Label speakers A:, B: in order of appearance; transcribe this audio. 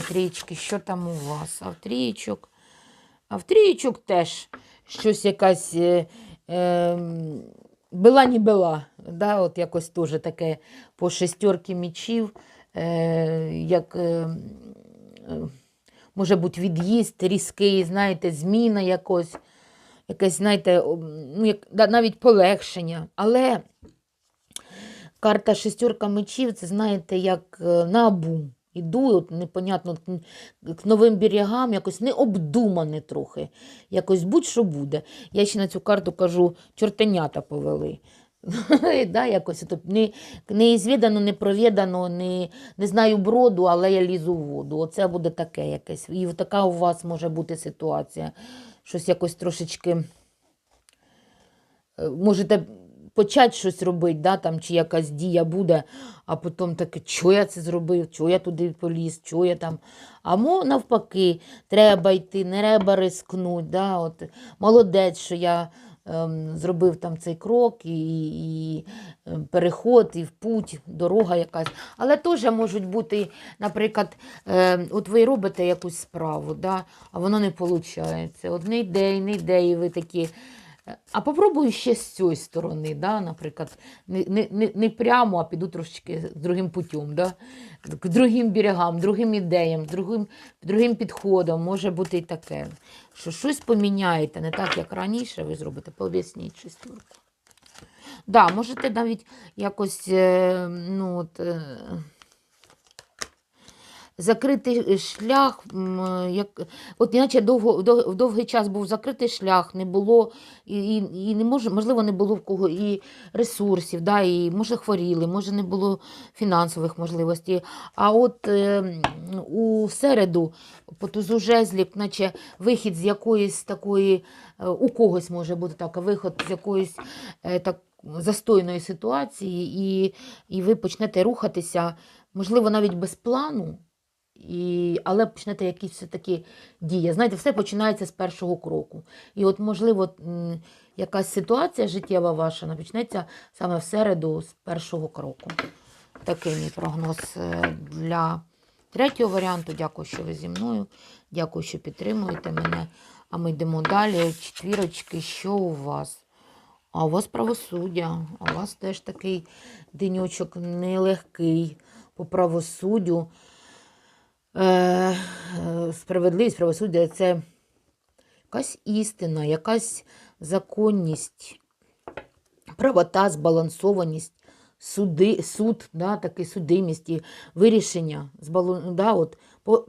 A: трічки, що там у вас? А в трічок. А в трічок теж щось якась е, е, била не била. Да? От якось теж таке по шестерки мічів, е, як е, е, може бути від'їзд різкий, знаєте, зміна якось, якесь, знаєте, ну, як, навіть полегшення. Але карта шестерка мечів, це знаєте, як е, на обум. Іду, от непонятно, к- новим берегам, якось необдумане трохи. Якось будь-що буде. Я ще на цю карту кажу, чортенята повели. да, якось, от, не, неізвідано, не провідано, не, не знаю броду, але я лізу в воду. Оце буде таке якесь. І така у вас може бути ситуація. Щось якось трошечки е, можете почати щось робити, да, там, чи якась дія буде, а потім таке, що я це зробив, що я туди поліз, що я там. А мо навпаки, треба йти, не треба рискнути. Да, от, молодець, що я ем, зробив там цей крок і, і ем, переход, і в путь, дорога якась. Але теж можуть бути, наприклад, е, от ви робите якусь справу, да, а воно не виходить. От не йде, не йде, і ви такі. А попробую ще з цієї сторони, да, наприклад, не, не, не, прямо, а піду трошечки з другим путем, да, к другим берегам, другим ідеям, другим, другим підходом. Може бути і таке, що щось поміняєте, не так, як раніше ви зробите, пооб'ясніть шестерку. Да, можете навіть якось, е, ну, от, е, закритий шлях, як, от іначе довго, дов- довгий час був закритий шлях, не було, і, і, не може, можливо, не було в кого і ресурсів, да, і може хворіли, може не було фінансових можливостей. А от е, у середу по тузу жезлів, наче вихід з якоїсь такої, е, у когось може бути так, виход з якоїсь е, так, застойної ситуації, і, і ви почнете рухатися, можливо, навіть без плану. І, але почнете якісь все-таки дії. Знаєте, все починається з першого кроку. І от, можливо, якась ситуація життєва ваша почнеться саме в середу з першого кроку. Такий мій прогноз е, для третього варіанту. Дякую, що ви зі мною. Дякую, що підтримуєте мене. А ми йдемо далі. Четвірочки, що у вас? А у вас правосуддя, у вас теж такий денечок нелегкий по правосуддю. Е, е, справедливість, правосуддя це якась істина, якась законність, правота, збалансованість, суди, суд, да, такий судимість і вирішення, Збалу, да, от, по,